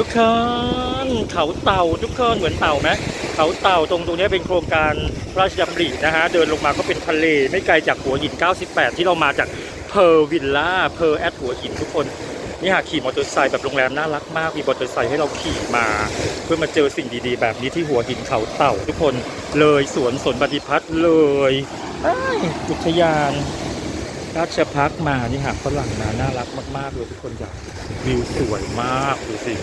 ทุกคนเขาเต่าทุกคนเหมือนเต่าไหมเขาเต่าตรงตรงนี้เป็นโครงการพระราชดำรินะฮะเดินลงมาก็เป็นทะเลไม่ไกลจากหัวหิน 98 ที่เรามาจากเพอร์วิลล่าเพอร์แอดหัวหินทุกคนนี่หากขี่มอเตอร์ไซค์แบบโรงแรมน่ารักมากมีมอเตอร์ไซค์ให้เราขี่มา เพื่อมาเจอสิ่งดีๆ แบบนี้ที่หัวหินเขาเต่าทุกคนเลยสวนสนปฏิพัฒน์เลยอ้ายอุทยาน ราชพักมานี่หากฝรั่งมาน่ารักมากๆเลยทุกคนอยากวิวสวยมากดูสิ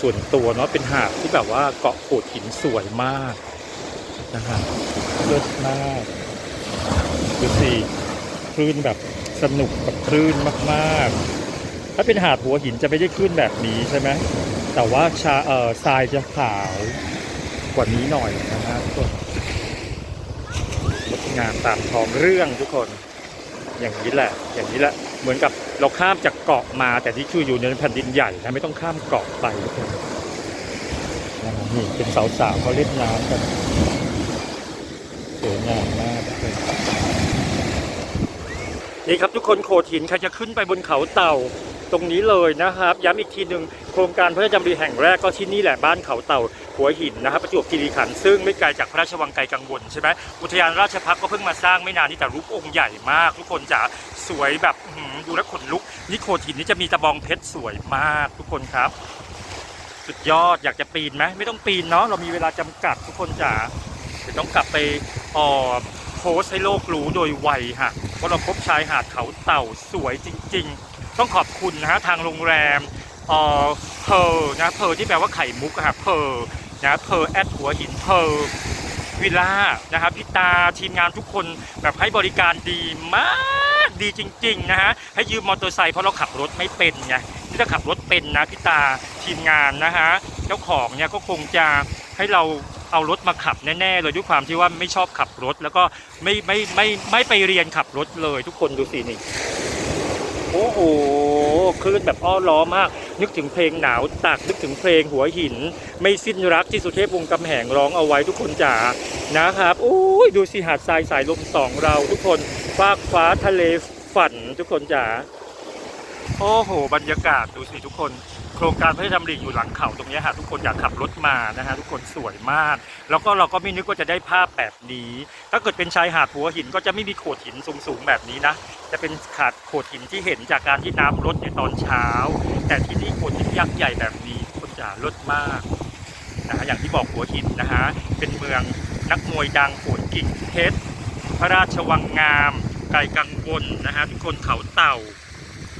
ส่วนตัวเนาะเป็นหาดที่แบบว่าเกาะโขดหินสวยมากนะฮะเลิศมากดูสิคลื่นแบบสนุกกับคลื่นมากๆ ถ้าเป็นหาดหัวหินจะไม่ได้คลื่นแบบนี้ใช่ไหมแต่ว่าชาเอ่อทรายจะขาวกว่านี้หน่อยนะฮะทุกคนงดงามตามท้องเรื่องทุกคน อย่างนี้แหละ อย่างนี้แหละ เหมือนกับเราข้ามจากเกาะมา แต่ที่ชื่ออยู่ในแผ่นดินใหญ่นะไม่ต้องข้ามเกาะไปนนะครับนี่เป็นสาวๆเขาเล่นน้ำกันสวยงามมากเลยนี่ครับทุกคนโขดหินใครจะขึ้นไปบนเขาเต่า ตรงนี้เลยนะครับ ย้ำอีกทีหนึ่งโครงการพระราชดำริแห่งแรกก็ที่นี่แหละบ้านเขาเต่าหัวหินนะครับ ประจวบคีรีขันธ์ซึ่งไม่ไกลจากพระราชวังไกลกังวลใช่ไหมอุทยานราชพักก็เพิ่งมาสร้างไม่นานนี้แต่รูปองค์ใหญ่มาก ทุกคนจะสวยแบบดูแลขนลุกนี่โขดหินนี่จะมีตะบองเพชรสวยมากทุกคนครับ สุดยอดอยากจะปีนไหมไม่ต้องปีนเนาะเรามีเวลาจำกัดทุกคนจ๋าเดี๋ยวต้องกลับไปอ่อโพสให้โลกรู้โดยไวฮะว่าเราพบชายหาดเขาเต่าสวยจริง ๆ ต้องขอบคุณนะฮะทางโรงแรมเอ่อเพอร์นะเพอร์ที่แปลว่าไข่มุกอะครับเพอร์นะเพอร์แอดหัวหินเพอร์วิลล่านะครับพี่ตาทีมงานทุกคนแบบให้บริการดีมากดีจริงๆนะฮะให้ยืมมอเตอร์ไซค์เพราะเราขับรถไม่เป็นไงที่ถ้าขับรถเป็นนะพี่ตาทีมงานนะฮะเจ้าของเนี่ยก็คงจะให้เราเอารถมาขับแน่ๆเลยด้วยความที่ว่าไม่ชอบขับรถ แล้วก็ไม่ไม่ไม่ไม่ไปเรียนขับรถเลยทุกคนดูสินี่ โอ้โหคลื่นแบบอ้อล้อมาก นึกถึงเพลงหนาวตากนึกถึงเพลงหัวหิน ไม่สิ้นรักที่สุเทพวงศ์กำแหงร้องเอาไว้ทุกคนจ๋านะครับโอ้ยดูสิหาดทรายสายลมสองเราทุกคนฟากฟ้าทะเลฝันทุกคนจ๋า โอ้โห บรรยากาศดูสิทุกคน โครงการพระราชดำริอยู่หลังเขาตรงนี้ฮะทุกคนอยากขับรถมานะฮะทุกคนสวยมาก แล้วก็เราก็ไม่นึกว่าจะได้ภาพแบบนี้ ถ้าเกิดเป็นชายหาดหัวหินก็จะไม่มีโขดหินสูงๆแบบนี้นะ จะเป็นขาดโขดหินที่เห็นจากการที่น้ำลดในตอนเช้า แต่ที่นี่โขดหินยักษ์ใหญ่แบบนี้คนจ๋าลดมากนะฮะอย่างที่บอกหัวหินนะฮะเป็นเมืองนักมวยดังโขนกิ่งเพชรพระราชวังงาม ไกลกังวลนะฮะทุกคนเขาเต่า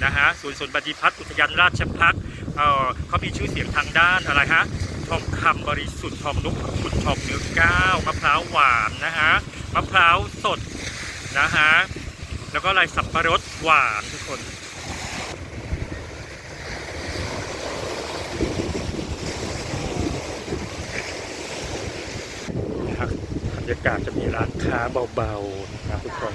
นะฮะสวนสนปฏิพัฒน์อุทยานราชพักษ์เเขามีชื่อเสียงทางด้านอะไรฮะทองคำบริสุทธิ์ทองนกขุนทองเนื้อก้าวมะพร้าวหวานนะฮะมะพร้าวสดนะฮะแล้วก็อะไรสับปะรดหวานทุกคนบบรรยากาศจะมีร้านค้าเบาๆนะครับทุกคน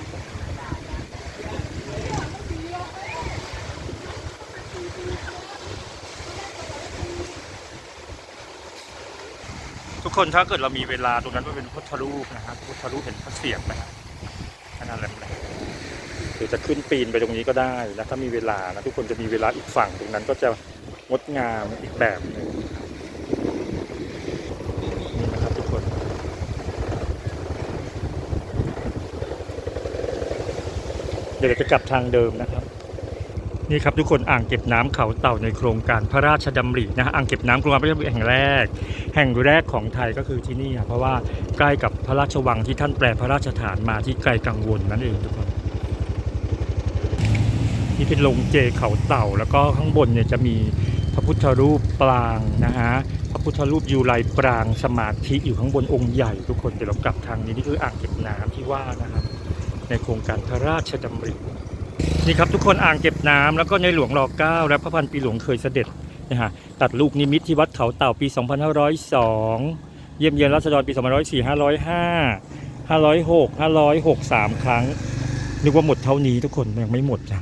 ทุกคนถ้าเกิดเรามีเวลาตรงนั้นก็เป็นพุทธรูปนะครับพุทธรูปเห็นพระเสียรไหมครับอันนั้นแหละหรือจะขึ้นปีนไปตรงนี้ก็ได้นะถ้ามีเวลานะทุกคนจะมีเวลาอีกฝั่งตรงนั้นก็จะงดงามอีกแบบหนึ่งนี่นะครับทุกคนเดี๋ยวจะกลับทางเดิมนะครับ นี่ครับทุกคนอ่างเก็บน้ำเขาเต่าในโครงการพระราชดำรินะฮะอ่างเก็บน้ำโครงการพระราชดำริแห่งแรก แห่งแรกของไทยก็คือที่นี่ครับเพราะว่าใกล้กับพระราชวังที่ท่านแปลพระราชฐานมาที่ไกลกังวลนั่นเองทุกคนนี่เป็นโรงเจเขาเต่าแล้วก็ข้างบนเนี่ยจะมีพระพุทธรูปปรางนะฮะพระพุทธรูปยูไลปรางสมาธิอยู่ข้างบนองค์ใหญ่ทุกคนเดี๋ยวเรากลับทางนี้นี่คืออ่างเก็บน้ำที่ว่านะครับในโครงการพระราชดำริ นี่ครับทุกคนอ่างเก็บน้ำแล้วก็ในหลวงรอเก้าและพระพันปีหลวงเคยเสด็จนะฮะตัดลูกนิมิตที่วัดเขาเต่าปี 2502 เยี่ยมเยียนราษฎรปี 2504 505 506 506 3 ครั้ง นึกว่าหมดเท่านี้ทุกคนยังไม่หมดจ้ะ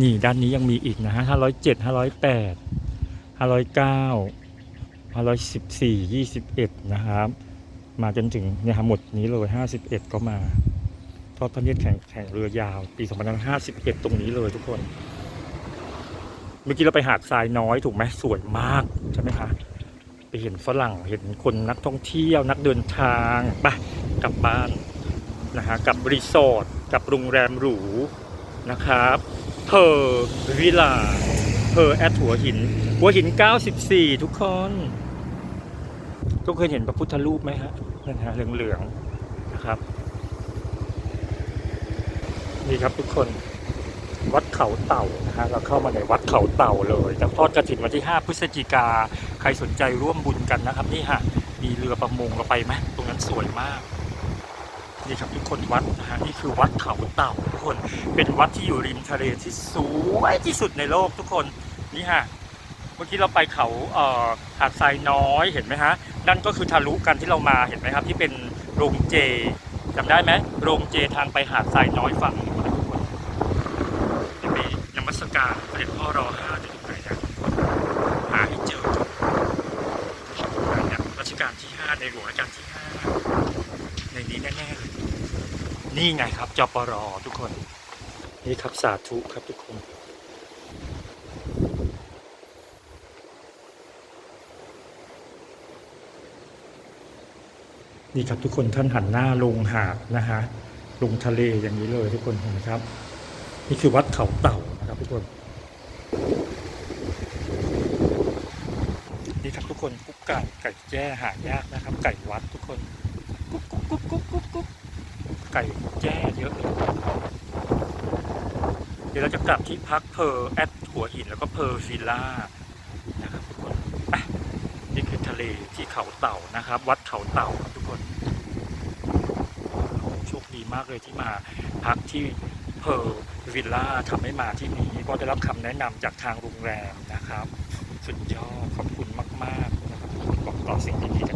นี่ด้านนี้ยังมีอีกนะฮะห้าร้อยเจ็ดห้าร้อยแปดห้าร้อยเก้าห้าร้อยสิบสี่ยี่สิบเอ็ดนะครับ มาจนถึงเนี่ยหมดนี้เลยห้าสิบเอ็ดก็มา ทอดพระเนตรแข่งแข่งเรือยาว ปีสองพันห้าสิบเอ็ดตรงนี้เลยทุกคน เมื่อกี้เราไปหาดทรายน้อยถูกไหมสวยมากใช่ไหมคะ ไปเห็นฝรั่งเห็นคนนักท่องเที่ยวนักเดินทางไปกลับบ้านนะฮะกับรีสอร์ทกับโรงแรมหรูนะครับเพอร์วิลล่าเพอร์แอดหัวหิน หัวหิน 94 ทุกคนทุกคนเห็นพระพุทธรูปไหมฮะนั่นฮะเหลืองๆนะครับ นี่ครับทุกคนวัดเขาเต่านะฮะเราเข้ามาในวัดเขาเต่าเลยจะทอดกระถินวันที่ 5 พฤศจิกาใครสนใจร่วมบุญกันนะครับ นี่ฮะมีเรือประมงเราไปไหมตรงนั้นสวยมากนี่ครับทุกคนวัดนะฮะนี่คือวัดเขาเต่าทุกคนเป็นวัดที่อยู่ริมทะเลที่สวยที่สุดในโลกทุกคนนี่ฮะเมื่อกี้เราไปเขาเอ่อหาดทรายน้อยเห็นไหมฮะนั่นก็คือทะลุกันที่เรามาเห็นไหมครับ ที่เป็นโรงเจจำได้ไหมโรงเจทางไปหาดทรายน้อยฝั่งนู้นนะทุกคน จะ มัสการเสด็จพ่อรอห้าอยู่ตรงไหนนะหาให้เจอก่อนรงไหนเนี่ยรัชกาลที่ห้าในหลวงรัชกาลที่ห้าในนี้แน่ๆเลยนี่ไงครับจปรทุกคน นี่ครับสาธุครับทุกคนนี่ครับทุกคนท่านหันหน้าลงหาดนะฮะลงทะเลอย่างนี้เลยทุกคนเห็นไหมครับ นี่คือวัดเขาเต่า ทุกคนนี่ครับทุกคนกุ๊กไก่ไก่แจ้หายากนะครับ ไก่วัดทุกคนกุ๊กกุ๊กกุ๊กกุ๊กกุ๊กกุ๊กไก่แจ้เยอะเลยเดี๋ยวเราจะกลับที่พักเพอร์แอดหัวหินแล้วก็เพอร์ฟิลล่านะครับทุกคนนี่คือทะเลที่เขาเต่านะครับ วัดเขาเต่าทุกคนโชคดีมากเลยที่มาพักที่ เพอร์วิลล่าทำให้มาที่นี้ก็ได้รับคำแนะนำจากทางโรงแรมนะครับ สุดยอดขอบคุณมาก ๆ นะครับบอกต่อสิ่งดีๆ